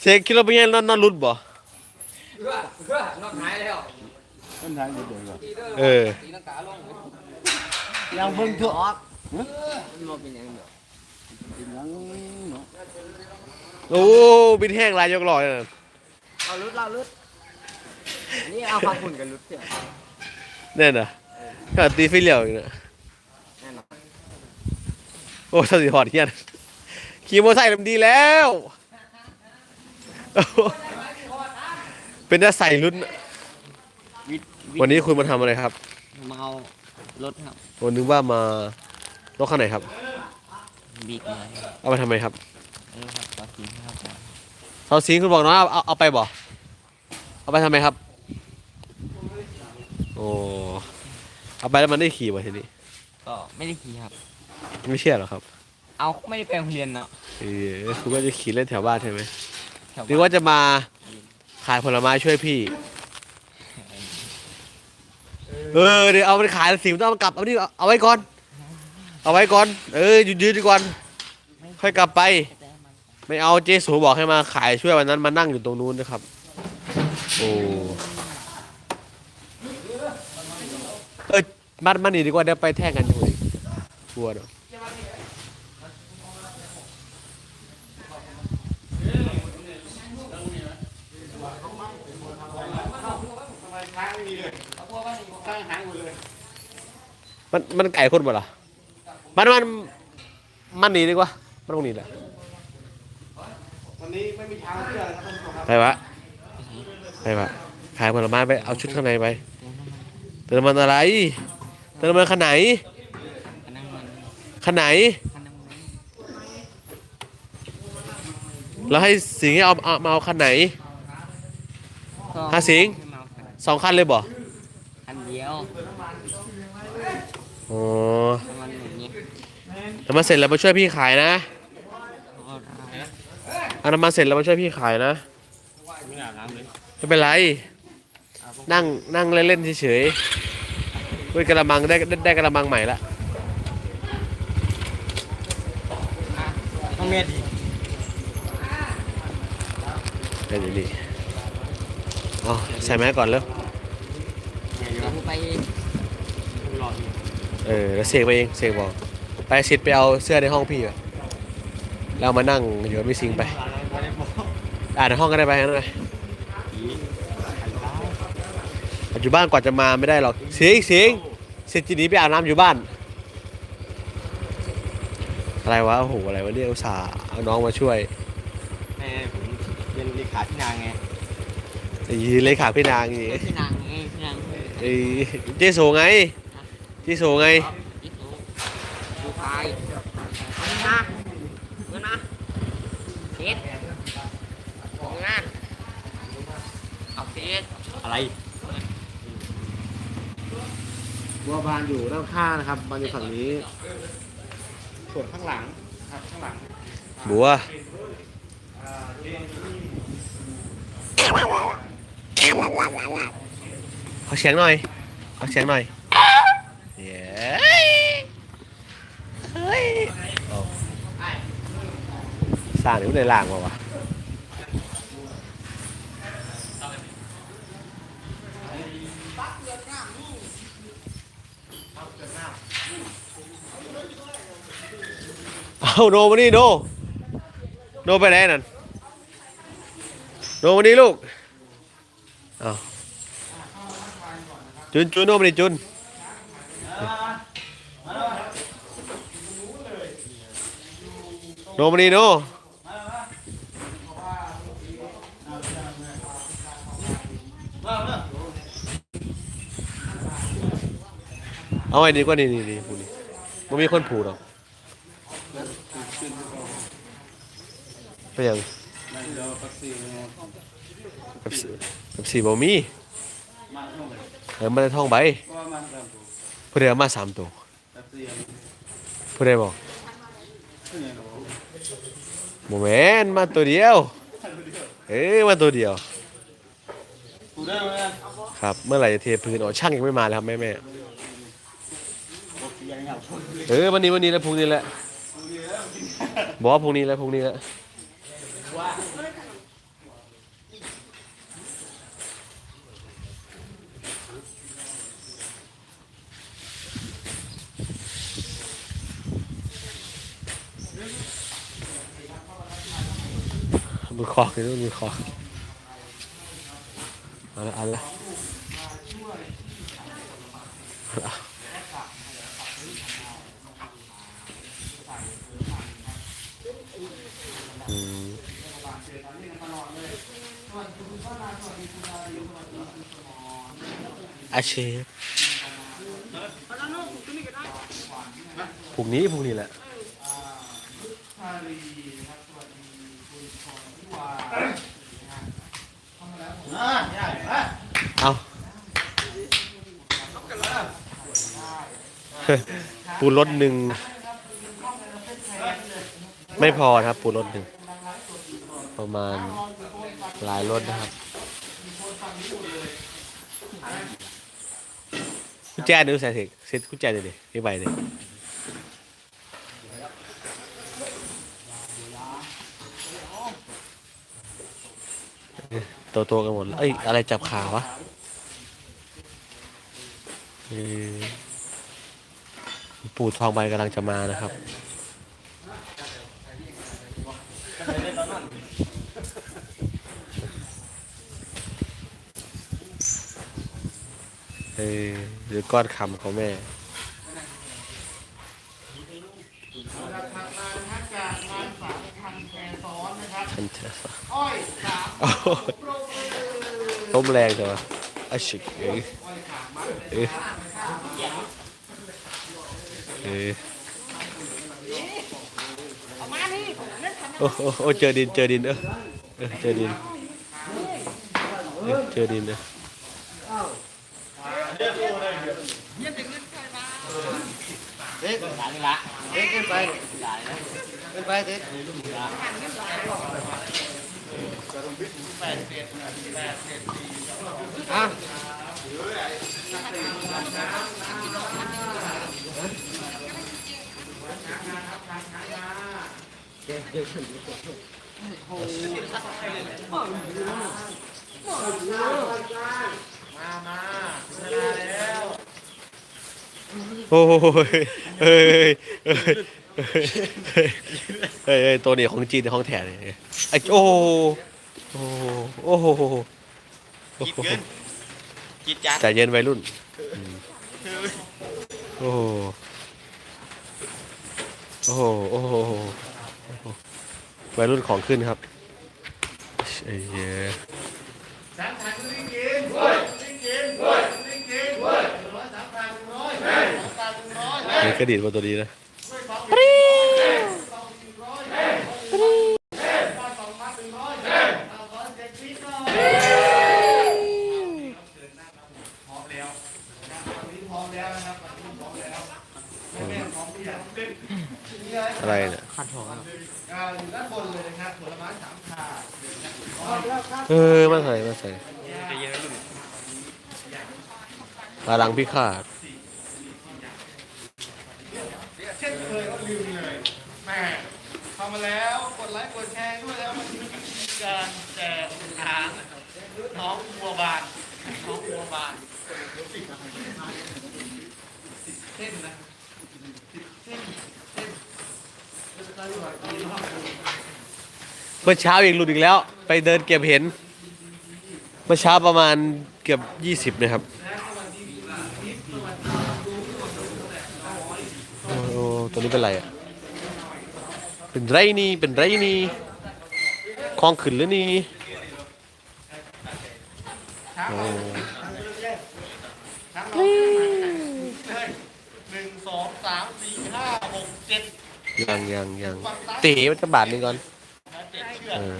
เนี่ยนะเฮ้ยเกียร์ถอยหลังอยู่ตัวดูพี่โชว์ขี่ไปใส่รุ่นด้วยมันยังเอ้าทันเลยเถอะนอดรุ่นละตัวหนึงเฮ้ยเฮ้ยเซกนอดรุ่นตัวหนึงว่ะโน่เอ้ารู้ตื่นเอ้าเฮ้ยเซกคิดว่าเป็นไงนอดนอดรุ่นบ่นอกหายแล้วต้นทางอยู่เดี๋ยวก่อนเออตีลังกาลงยังเบิ่งเถอะออกมันมาเป็นยังไงกินยังเนาะโอ้บินแห้งลายยกลอยน่ะเอาลุดเราลุดนี่เอาฟังคุณกันลุดเถอะแน่น่ะก็ตีฟิเหลียวอีกน่ะแน่นอนโอ้สติหอดเฮียนขี่มอเตอร์ไซค์มันดีแล้วโอ้โห เป็นจะใส่รุ่นวิทย์วันนี้คุณมาทำอะไรครับมาเอารถครับวันนึกว่ามา รถคันไหนครับ บิ๊กเลยเอาไปทำไมครับเออครับต่อสีครับเสาสิงคุณบอกน้องเอาเอาเอาไปบ่เอาไปทำไมครับ โอ้เอาไปแล้วมันได้ขี่มาทีนี้ ก็ไม่ได้ขี่ครับ ไม่เชื่อหรอครับ เอาไม่ได้ไปโรงเรียนเนาะเออคุณก็จะขี่เล่นแถวบ้านใช่ไหมแถว หรือว่าจะมาขายผลไม้ช่วยพี่ เออเดี๋ยวเอาไปขายสิมต้องเอามากลับเอาดิเอาเอาไว้ก่อน เอาไว้ก่อน เออยืนยืนดีก่อนค่อยกลับไป ไม่เอาเจสูบอกให้มาขายช่วยวันนั้นมานั่งอยู่ตรงนู้นนะครับ โอ้เออมัดมันนี่ดีกว่าเดี๋ยวไปแท่งกันอยู่อีกชัวร์เนอะ มันมันไก่คนบ่ล่ะมันมันมันหนีดีกว่า มันคงหนีแหละวันนี้ไม่มีทางเชื่อครับท่านผู้ชมครับไปวะไปวะขายผลไม้ไปเอาชุดข้างในไปเติมน้ำมันอะไรเติมน้ำมันขนาดไหนคันนั้นมันขนาดไหนคันนั้นมันแล้วให้สิงห์ให้เอาเอามาเอาคันไหนก็ห้าสิงให้มาเอาคันสองคันเลยบ่คันเดียว อ๋อ ประมาณอย่างนี้ น้ำมันเสร็จแล้วมาช่วยพี่ขายนะเอาได้เอาน้ำมันเสร็จแล้วมาช่วยพี่ขายนะ ไม่อาบน้ำเลยไม่เป็นไร นั่งนั่งเล่นๆเฉยๆด้วยกระมังได้ได้ได้กระมังใหม่ละต้องเมียดีเดี๋ยวนี่อ๋อใส่แมสก่อนแล้วเดี๋ยวไปรออยู่เออแล้วเสกไปเองเสกบอก ไปสิทธิ์ไปเอาเสื้อในห้องพี่ไปแล้วมานั่งอยู่กับพี่สิงห์ไปไม่ได้บอกอ่านในห้องก็ได้ไปนะผีหันร้ายปัจจุบันกว่าจะมาไม่ได้หรอกเสียงเสียงเสร็จจีนี้ไปอาบน้ำอยู่บ้าน อะไรวะโอ้โหอะไรวะเนี่ยอุตส่าห์เอาน้องมาช่วยแม่ผมเป็นเลขาที่นางไงไอ้เลขาพี่นางนี่พี่นางไงพี่นางไอ้เจโซไงเจโซไง อีกตัวดูพายเอานะเงินนะเฮ็ดเอานะเอาเฮ็ด อะไรบัวบานอยู่ด้านข้างนะครับบานอยู่ฝั่งนี้ ส่วนข้างหลังครับข้างหลังบัวขอเสียงหน่อยขอเสียงหน่อยเย้เฮ้ยเอาสร้างนี่มันได้ล่างมาวะาโนมานี่โนโนไปไหนนั่นโนมานี่ลูกเอาจุนจุนโนมานี่จุนโนมานี่โนเอาไว้ดีกว่านี่นี่นี่ผูนี่มันมีคนผูหรอก เป็ยังเดี๋ยวประสี่โมงแบบสีบบสี่บ่มีมาช่วงไหนเออมันได้ท่องใบว่ามาตามตัวเพื่อมาสามตัวเพื่อได้บอกขึ้นยังไงโมเมนมาตัวเดียว เอ้ยมาตัวเดียว ครับ เมื่อไหร่จะเทพื้นอ๋อช่างยังไม่มาเลยครับแม่แม่เออวันนี้วันนี้แล้วพรุ่งนี้แหละบอกว่าพรุ่งนี้แล้วพรุ่งนี้แล้ว มือคอกเลยมือคอกเอาละเอาละ อาเชฟพรุ่งนี้พรุ่งนี้แหละอ่าใช่ฮะเอาปูรถหนึ่ง ไม่พอนะครับปูรถหนึ่ง ประมาณ หลายรถนะครับกุญแจดูใส่เสร็จเซ็ตกุญแจเดี๋ยวดินี่ใบเนี่ยตัวตัวกันหมดเอ้ย อะไรจับขาวะปู่ทองใบกำลังจะมานะครับ เออหรือก้อนคำของแม่ฉันจะสอ้าวต้มแรงจังวะอาชิกเออเออเออโอ้โหโอ้เจอดินเจอดินเออเออเจอดินเออเจอดินเออ เด็กหลา นละเด็กขึ้นไปขึ้นไปเด็กอะโอ้ ยเฮ้ยเฮ้ยเฮ้ยเฮ้ยเฮ้ยตัวนี้ของจีนของแท้เลยไอ้โอ้โอ้โหโอ้โหกินเกินกินจัดใจเย็นวัยรุ่นอืมโอ้โหโอ้โหโอ้โหโอ้โหวัยรุ่นของขึ้นครับไอ้เหี้ย กระดิ่งมาตัวนี้นะอะไรเนี่ยขัดหัวอ่าอยู่ด้านบนเลยนะครับผลไม้สามถาดเออมาใส่มาใส่พลังพิฆาต เช่นเคยก็ลืมเลยแม่ทำมา แล้วกดไลค์กดแชร์ด้วยแล้วมันคือการแจกทางน้องบัวบานน้องบัวบานเส้นนะเส้นเส้นเมื่อเช้าอีกหลุดอีกแล้ว ไปเดินเก็บเห็น เมื่อเช้าประมาณเกือบยี่สิบนะครับโอ้ตัวนี้เป็นไรอะ เป็นไรนี่เป็นไรนี่คลองขึ้นหรือนี่โอ้ทั้งเราเลยหนึ่งสองสามสี่ห้าหกเจ็ดยังยังยังตีมันจะบาทหนึงก่อนเจ็ดเชือกเออ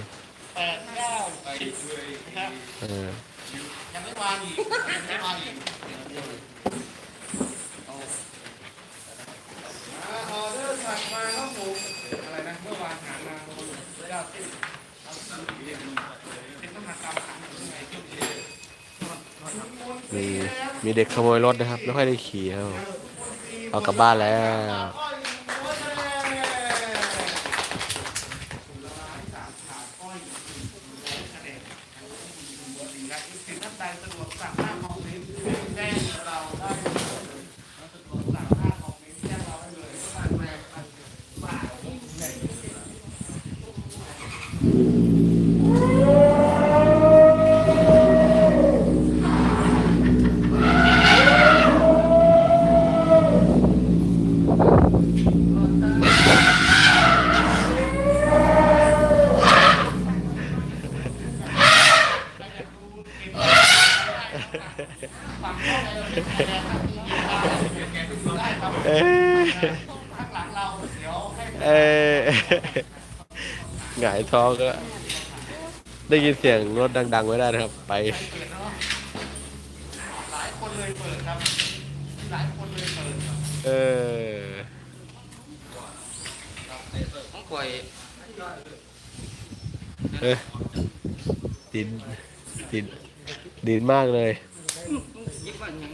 แปดเก้าไปช่วยเออยังไม่วางอีกยังไม่วางอีกอ่าออเดอร์สั่งมาครับผมอะไรนะเมื่อวานหามาโดนเจ้าที่เอาสั่งเรียนเป็นต้องหากรรมขังยังไงจุดเดียว มีมีเด็กขโมยรถนะครับ ไม่ค่อยได้ขี่ครับเอากลับบ้านแล้วสินท่านใดสะดวกสั่งหน้าคอมเมนต์แจ้งเราได้เลยสะดวกสั่งหน้าคอมเมนต์แจ้งเราได้เลยก็มาแรงบ่ายใหญ่ เอ้ย ข้างหลังเรา เดี๋ยวให้เอ้ยหงายท้องก็ได้ยินเสียงรถดัง ๆ ไว้ได้นะครับ ไปเปิดเนาะหลายคนเลยเปิดครับ หลายคนเลยเปิดครับเออ ของข่อยเอ้ยดินดินดินมากเลย ยิบว่าหยัง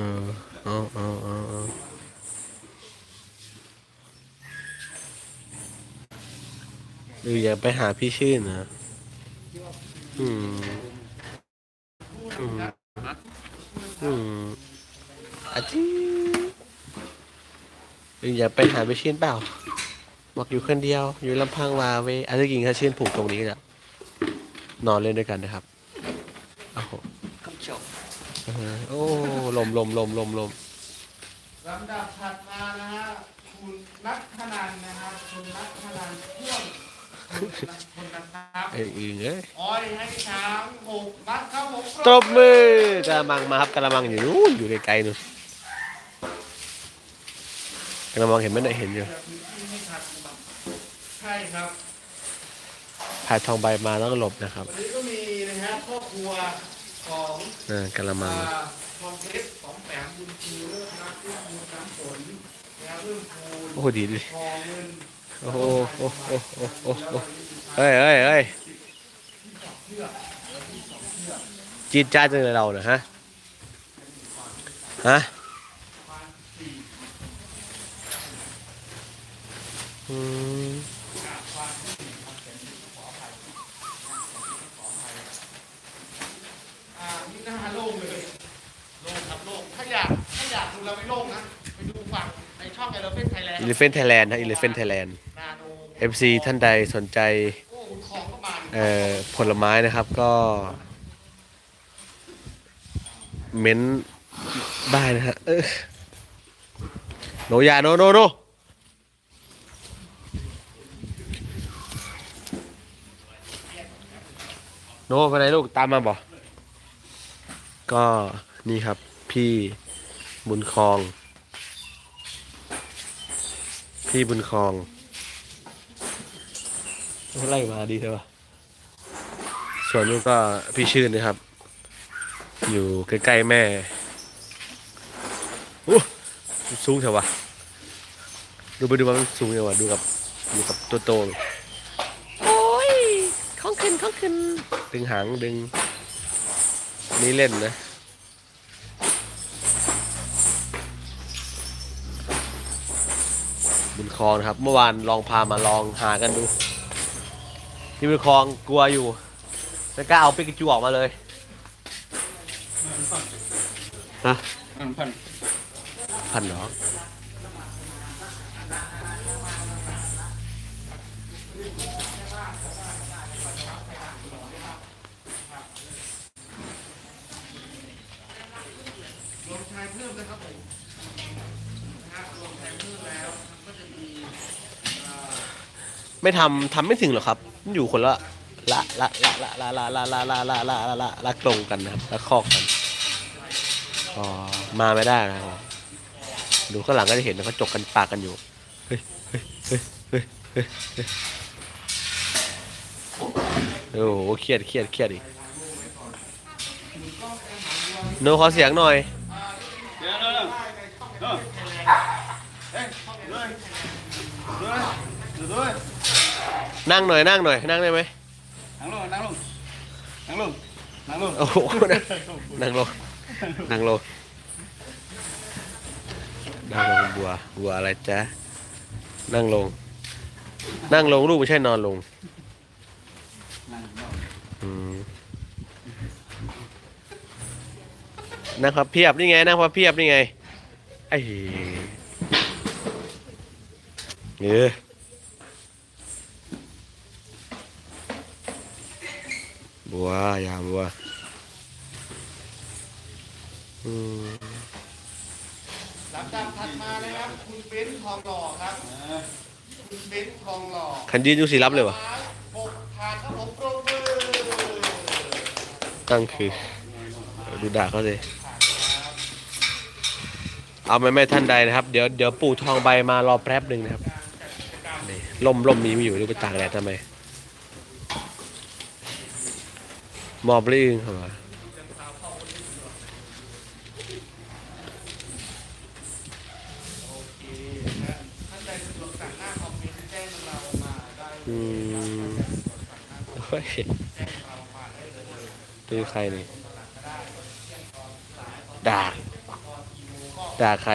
ออเอาเอาเอาเอาหรืออยากไปหาพี่ชื่นนะอืม อืม อืมอาจีหรืออยากไปหาพี่ชื่นเปล่า บอกอยู่คนเดียว อยู่ลำพังวาเวอาจจะกินข้าชื่นผูกตรงนี้แหละนอนเล่นด้วยกันนะครับ เออโอ้ลมลมลมลมลมลำดับถัดมานะฮะคุณนัทธนันนะครับคุณนัทธนันพ่วงคุณนะครับไอ้อึงเอ้ยอ้อยให้ช้างหกมัดครับผมตบมือกระมังมาครับกระมังอยู่นู้นอยู่ไกลๆนู่นกระมังเห็นไหมเนี่ยเห็นอยู่เดี๋ยวพื้นที่ให้ทันครับใช่ครับพายทองใบมาแล้วก็หลบนะครับวันนี้ก็มีนะฮะครอบครัว ของเออกระมังอ่าทองเพชรสองแปมบุญชูเลิศรักเรื่องบุญน้ำฝนแล้วเรื่องภูลโอ้โหดีดิทองเงินโอ้โหโอ้โหโอ้โหโอ้โหโอ้โหเฮ้ยเฮ้ยเฮ้ยจีดจ้าดจังเลยเราเนะฮะฮะอืม อ่านี่หน้าโล่งเลยโล่งครับโล่งถ้าอยากถ้าอยากดูเราไม่โล่งนะไปดูฝั่งในช่องเอเลเฟนไทยแลนด์ อิเลฟเฟนไทยแลนด์นะอิเลฟเฟนไทยแลนด์นาโน FC ท่านใดสนใจเอ่อผลไม้นะครับก็ เม้นได้นะฮะเออโนอยาโนโนโนโนไปไหนลูกตามมาบ่ก็นี่ครับพี่บุญครอง พี่บุญครองไล่มาดีใช่ปะส่วนนู้นก็พี่ชื่นนะครับ อยู่ใกล้ๆแม่โอ้สูงเถอะวะดูไปดูมามันสูงเถอะวะดูกับดูกับตัวโตเลยโอ้ยข้องขึ้นข้องขึ้นดึงหางดึงนี่เล่นนะ คลองนะครับ เมื่อวานลองพามาลองหากันดูที่บุญคลองกลัวอยู่ไม่กล้าเอาปิกาจูออกมาเลยฮะพันพันหรอรวมชายเพิ่มนะครับผมรวมชายเพิ่มแล้ว ไม่ทำทำไม่ถึงหรอกครับ อยู่คนละละละละละละละละละละละละละละละตรงกันนะครับละคอกกันอ๋อมาไม่ได้นะครับดูข้างหลังก็จะเห็นนะเขาจกกันปากกันอยู่เฮ้ยเฮ้ยเฮ้ยเฮ้ยเฮ้ยโอ้โหเครียดเครียดเครียดอีกโนขอเสียงหน่อย เดี๋ยวเดี๋ยวเดี๋ยวเฮ้ยเฮ้ยด้วยด้วยด้วย นั่งหน่อยนั่งหน่อยนั่งได้ไหมนั่งลงนั่งลงนั่งลงนั่งลงโอ้โหนั่งลงนั่งลงนั่งลงบัวบัวอะไรจ๊ะนั่งลง นั่งลงลูกไม่ใช่นอนลงนั่งลงอืมนั่งพับเพียบนี่ไงนั่งพับเพียบนี่ไงไอ้เออ บัวอย่าบัวอืมลำดับถัดมาเลยครับ คุณเบ้นทองหล่อครับ คุณเบ้นทองหล่อขันยืนอยู่สีรับเลยวะหกถาดครับผมปรบมือ ตั้งคือเออดูด่าเขาสิเอาไม่ไม่ท่านใดนะครับ เดี๋ยวเดี๋ยวปู่ทองใบมารอแป๊บหนึ่งนะครับนี่ลมลมมีไม่อยู่หรือไปตากแดดทำไม มอบลื่นเข้ามาอืมเฮ้ยคือใครนี่ ด่า ด่าใคร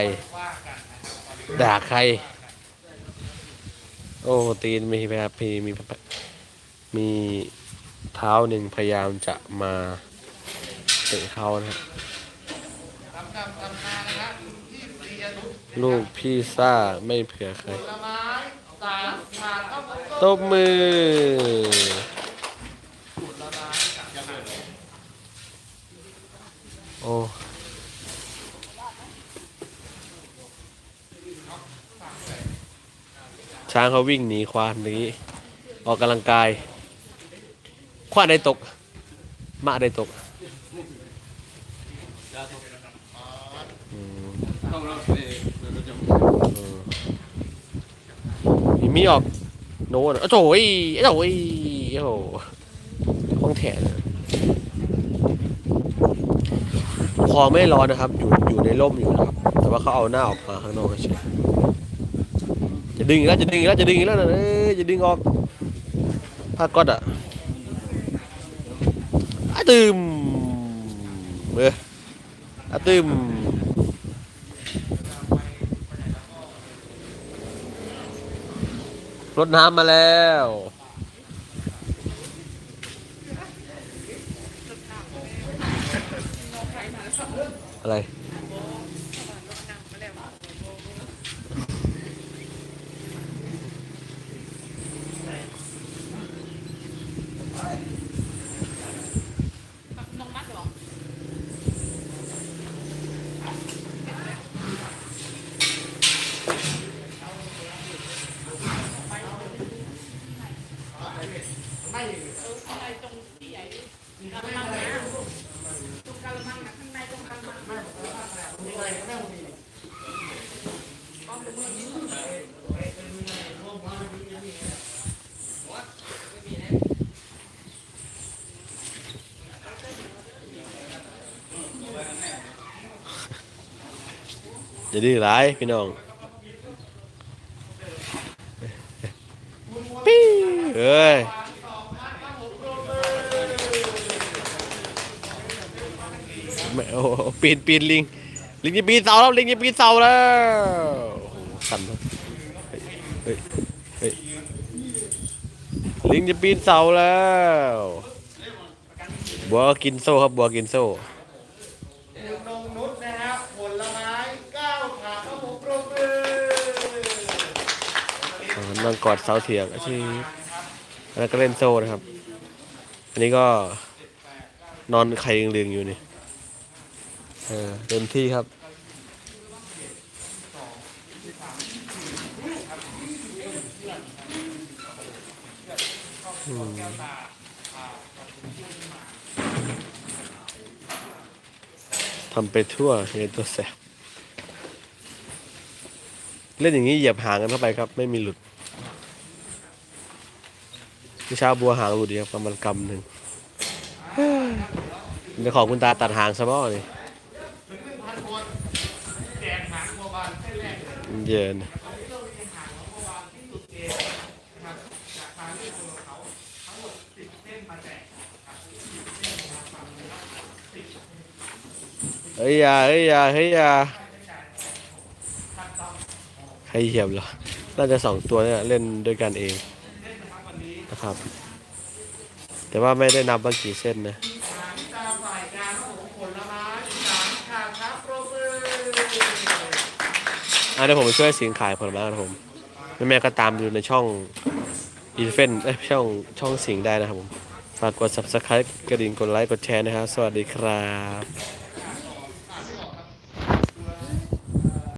ด่าใคร โอ้ ตีนมีแบบมีมีมี ท้าหนึ่งพยายามจะมาเตะเขานะลูกพี่ซ่าไม่เผื่อใครต้มมตบมือ โอ้ช้างเขาวิ่งหนีควานนี้ ออกกำลังกาย คว้าได้ตกมะได้ตกมีมีออกโน่นโอ้โหยโอ้โหยโอ้โหห้องแถนคลองไม่ร้อนนะครับ อยู่อยู่ในร่มอยู่นะครับ แต่ว่าเขาเอาหน้าออกมาข้างนอกเฉยจะดึงอีกแล้วจะดึงอีกแล้วจะดึงอีกแล้วนะเอ้ยจะดึงออกผ้าก๊อตอะ ตึมเอออะตึมรถน้ำมาแล้วอะไร จะดื้อร้ายพี่น้องปี้เอ้ยไม่โอ้โหปีนปีนลิง ลิงจะปีนเสาแล้ว ลิงจะปีนเสาแล้วโอ้โหสั่นแล้วเฮ้ยเฮ้ยเฮ้ยลิงจะปีนเสาแล้วบัวกินโซ่ครับบัวกินโซ่ คุณนงนุชนะครับผลไม้เก้าถาดครับผมปรบมือ อ่านั่ง กอดเสาเถียงอาชีพอันนั้นก็เล่นโซ่นะครับ อันนี้ก็นอนไข่เลืองๆอยู่นี่เออเต็มที่ครับทำไปทั่วเห็นตัวแสบเล่นอย่างนี้เหยียบหางกันเข้าไปครับ ไม่มีหลุด วิชาบัวหางหลุดเดียวประมาณกำหนึ่งเดี๋ยวขอคุณตาตัดหางซะบ้างนี่เลยเย็นเรามีหางของบัวบานที่สุดเกณฑ์นะครับจากทางที่คนของเขาทั้งหมดสิบเส้นมาแจกครับสิบเส้นมาฟังนะครับสิบเฮ้ยยาเฮ้ยยาเฮ้ยยาใครเหยียบเหรอ น่าจะสองตัวเนี่ยเล่นด้วยกันเอง ครับ แต่ว่าไม่ได้นับว่ากี่เส้นนะองผลไม้สามขาดครับโปรเบอร์อะเดี๋ยวผมช่วยสิงขายผลไม้ครับผมแม่ก็ตามดูในช่องอีเฟนเอ้ช่องช่องสิงได้นะครับผม ฝากกด subscribe กระดิ่งกดไลค์กดแชร์นะครับ สวัสดีครับ